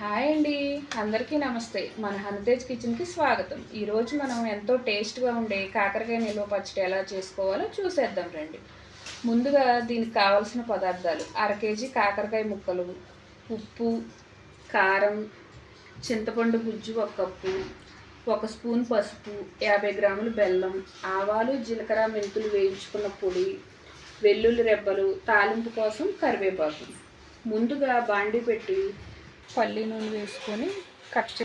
Hi అండి. అందరికీ నమస్తే. మన హనుతేజ్ కిచెన్కి స్వాగతం. ఈరోజు మనం ఎంతో టేస్ట్గా ఉండే కాకరకాయ నిల్వ పచ్చడి ఎలా చేసుకోవాలో చూసేద్దాం రండి. ముందుగా దీనికి కావాల్సిన పదార్థాలు. అర కేజీ కాకరకాయ ముక్కలు ఉప్పు కారం చింతపండు గుజ్జు ఒక కప్పు ఒక స్పూన్ పసుపు యాభై గ్రాములు బెల్లం ఆవాలు జీలకర్ర మెంతులు వేయించుకున్న పొడి వెల్లుల్లి రెబ్బలు తాలింపు కోసం కరివేపాకు. ముందుగా బాండి పెట్టి పల్లి నూనె వేసుకొని కట్ చే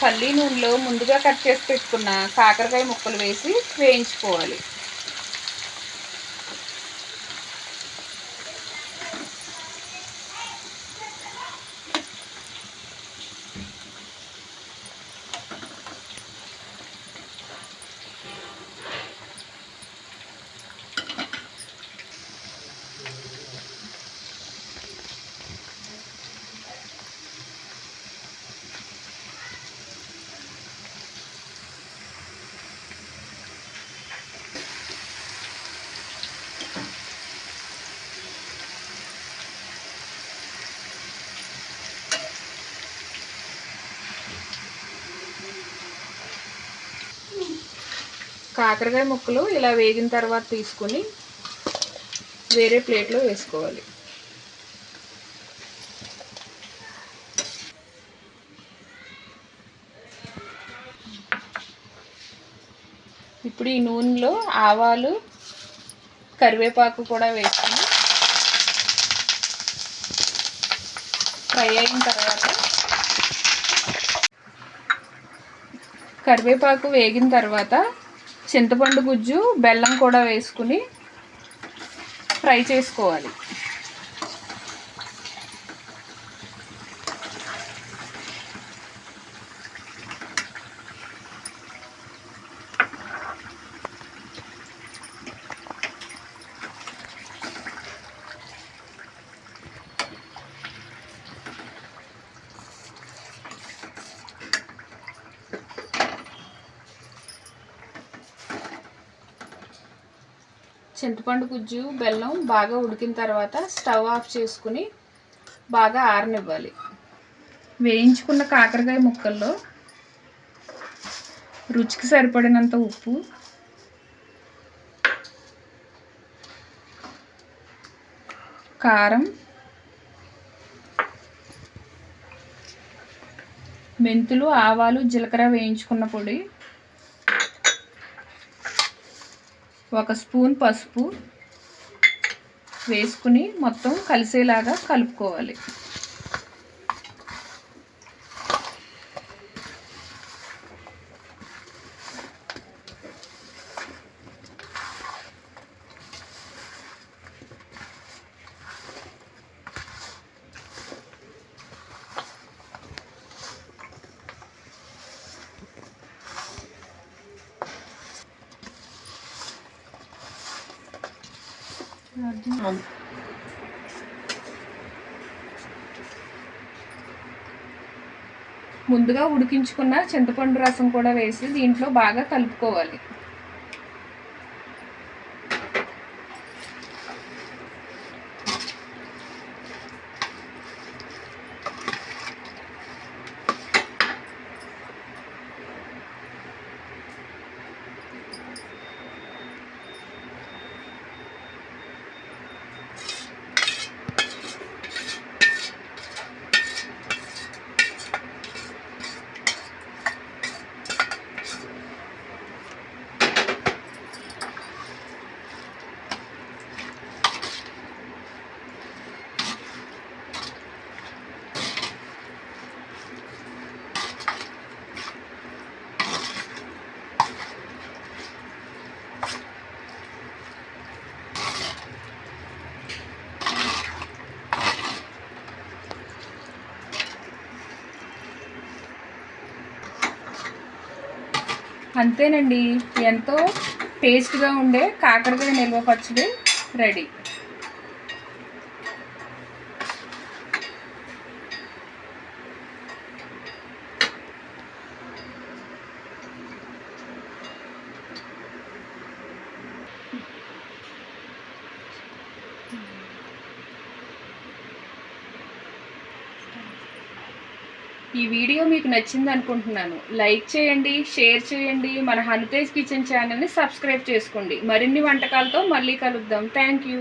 పల్లి నూనెలో ముందుగా కట్ చేసి పెట్టుకున్న కాకరకాయ ముక్కలు వేసి వేయించుకోవాలి. కాకరకాయ ముక్కలు ఇలా వేగిన తర్వాత తీసుకుని వేరే ప్లేట్లో వేసుకోవాలి. ఇప్పుడు ఈ నూనెలో ఆవాలు కరివేపాకు కూడా వేసుకుని ఫ్రై అయిన తర్వాత కరివేపాకు వేగిన తర్వాత చింతపండు గుజ్జు బెల్లం కూడా వేసుకుని ఫ్రై చేసుకోవాలి. చింతపండు గుజ్జు బెల్లం బాగా ఉడికిన తర్వాత స్టవ్ ఆఫ్ చేసుకుని బాగా ఆరనివ్వాలి. వేయించుకున్న కాకరకాయ ముక్కల్లో రుచికి సరిపడినంత ఉప్పు కారం మెంతులు ఆవాలు జీలకర్ర వేయించుకున్న పొడి ఒక స్పూన్ పసుపు వేసుకుని మొత్తం కలిసేలాగా కలుపుకోవాలి. ముందుగా ఉడికించుకున్న చింతపండు రసం కూడా వేసి దీంట్లో బాగా కలుపుకోవాలి. అంతేనండి. ఎంతో టేస్ట్గా ఉండే కాకరకాయ నిల్వ పచ్చడి రెడీ. ఈ వీడియో మీకు నచ్చింది అనుకుంటున్నాను. లైక్ చేయండి షేర్ చేయండి మన హనుతేజ్ కిచెన్ ఛానల్ని సబ్స్క్రైబ్ చేసుకోండి. మరిన్ని వంటకాలతో మళ్ళీ కలుద్దాం. Thank you.